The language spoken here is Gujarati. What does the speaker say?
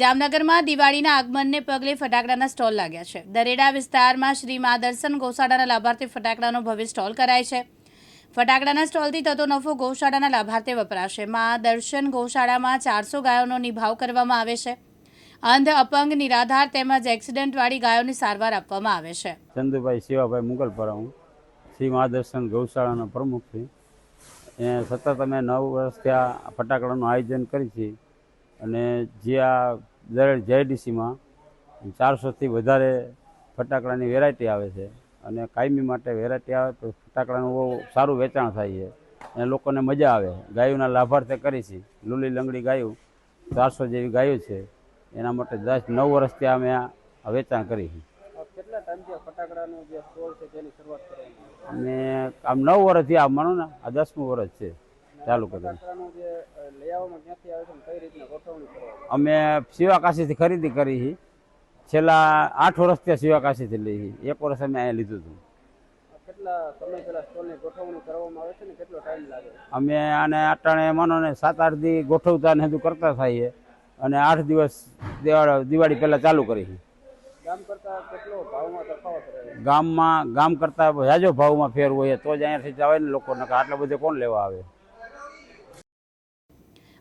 જામનગરમાં દિવાળીના આગમનને પગલે ફટાકડાના સ્ટોલ લાગ્યા છે. દરેડા વિસ્તારમાં શ્રી મા દર્શન ગૌશાળાના લાભાર્થી ફટાકડાનો ભવ્ય સ્ટોલ કરાય છે. ફટાકડાના સ્ટોલથી થતો નફો ગૌશાળાના લાભાર્થે વપરાશે. મા દર્શન ગૌશાળામાં ચારસો ગાયોનો નિભાવ કરવામાં આવે છે. અંધ, અપંગ, નિરાધાર તેમજ એક્સિડન્ટવાળી ગાયોની સારવાર આપવામાં આવે છે. ચંદુભાઈ, શિવાભાઈ મુગલપરા હું. શ્રી મા દર્શન ગૌશાળાનો પ્રમુખ છું. સતત અમે નવ વર્ષથી આ ફટાકડાનું આયોજન કરી છે. અને જે આ દરેક જેઆઈડીસીમાં ચારસોથી વધારે ફટાકડાની વેરાયટી આવે છે અને કાયમી માટે વેરાયટી આવે તો ફટાકડાનું બહુ સારું વેચાણ થાય છે અને લોકોને મજા આવે. ગાયોના લાભાર્થે કરી છે. લૂલી લંગડી ગાયો ચારસો જેવી ગાયો છે. એના માટે દસ નવ વર્ષથી અમે આ વેચાણ કરી અને આમ નવ વર્ષથી આ માનો ને આ દસમું વર્ષ છે. ચાલુ કર્યું અમે શિવાકાશીથી ખરીદી કરી છે. છેલ્લા આઠ વર્ષ ત્યાં શિવાકાશીથી લઈ છે. એક વર્ષ અમે અહીંયા લીધું હતું. આવે અમે આને અટાણે માનો ને સાત આઠ દી ગોઠવતા ને હજુ કરતા થઈએ. અને આઠ દિવસ દિવાળી દિવાળી પહેલાં ચાલુ કરી ગામમાં ગામ કરતા કેટલો ભાવમાં જાજો ફેર હોય તો જ અહીંયાથી જવાય ને લોકો આટલા બધે કોણ લેવા આવે?